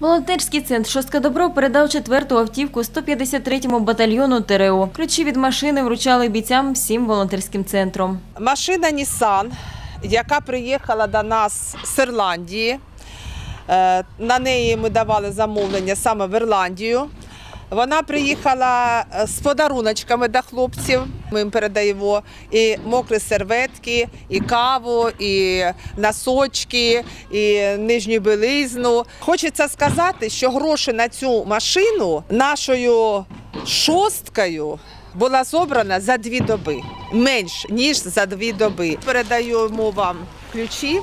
Волонтерський центр «Шостка Добро» передав четверту автівку 153-му батальйону ТРО. Ключі від машини вручали бійцям всім волонтерським центром. Машина Nissan, яка приїхала до нас з Ірландії. Е, На неї ми давали замовлення саме в Ірландію. Вона приїхала е, з подаруночками до хлопців. Ми їм передаємо і мокрі серветки, і каву, і носочки, і нижню білизну. Хочеться сказати, що гроші на цю машину нашою шосткою була зобрана за дві доби, менш ніж за дві доби. Передаємо вам ключі,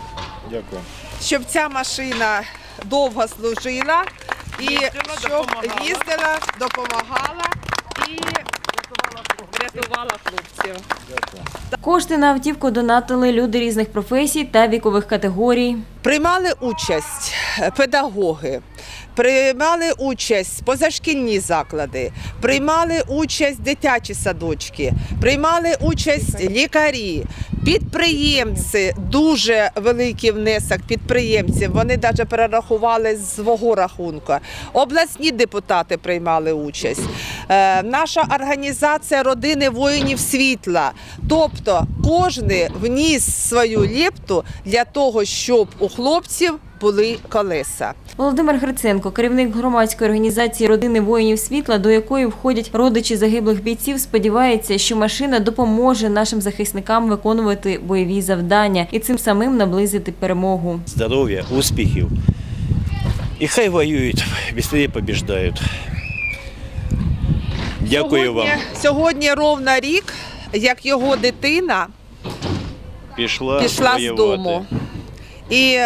Дякую. щоб ця машина довго служила і щоб їздила, допомагала і рятувала хлопців. Кошти на автівку донатили люди різних професій та вікових категорій. Приймали участь педагоги, приймали участь позашкільні заклади, приймали участь дитячі садочки, приймали участь лікарі, підприємці. Дуже великий внесок підприємців. Вони навіть перерахували з свого рахунку. Обласні депутати приймали участь. Е, наша організація родини воїнів світла. Тобто кожен вніс свою лепту для того, щоб у хлопців були колеса. Володимир Гриценко, керівник громадської організації родини воїнів світла, до якої входять родичі загиблих бійців, сподівається, що машина допоможе нашим захисникам виконувати бойові завдання і цим самим наблизити перемогу. здоров'я, успіхів. І хай воюють, швидше побіждають. Дякую сьогодні, вам. Сьогодні ровно рік, як його дитина Пішла, пішла з дому. І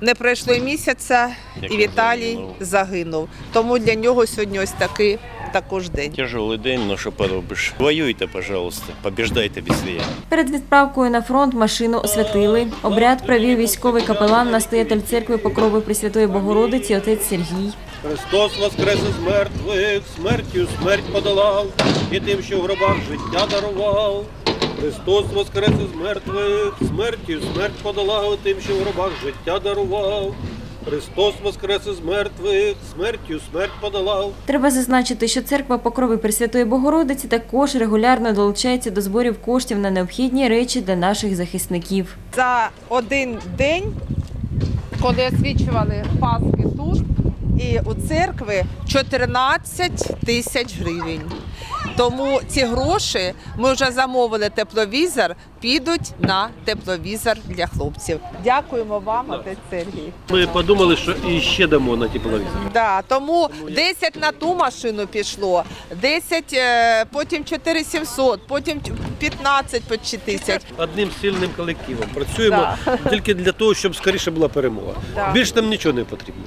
не пройшло й місяця, і Віталій загинув. загинув. Тому для нього сьогодні ось такий також день. Тяжелий день, ну що поробиш. Воюйте, пожалуйста, побіждайте швидше. Перед відправкою на фронт машину освятили. Обряд провів військовий капелан, настоятель церкви Покрови Пресвятої Богородиці, отець Сергій. Христос воскрес із мертвих, смертю смерть подолав, і тим, що в гробах життя дарував. Христос воскрес із мертвих, смертю смерть подолав, тим, що в гробах життя дарував. Христос воскрес із мертвих, смертю смерть подолав. Треба зазначити, що церква Покрови Пресвятої Богородиці також регулярно долучається до зборів коштів на необхідні речі для наших захисників. За один день, коли освічували Пасхи тут, і у церкви 14 тисяч гривень. Тому ці гроші ми вже замовили тепловізор, підуть на тепловізор для хлопців. Дякуємо вам, отець Сергій. Ми подумали, що і ще дамо на тепловізор. Да, тому 10 на ту машину пішло, 10, е, потім 4700, потім 15 по тисяч. Одним сильним колективом працюємо тільки для того, щоб скоріше була перемога. Да. Більше нам нічого не потрібно.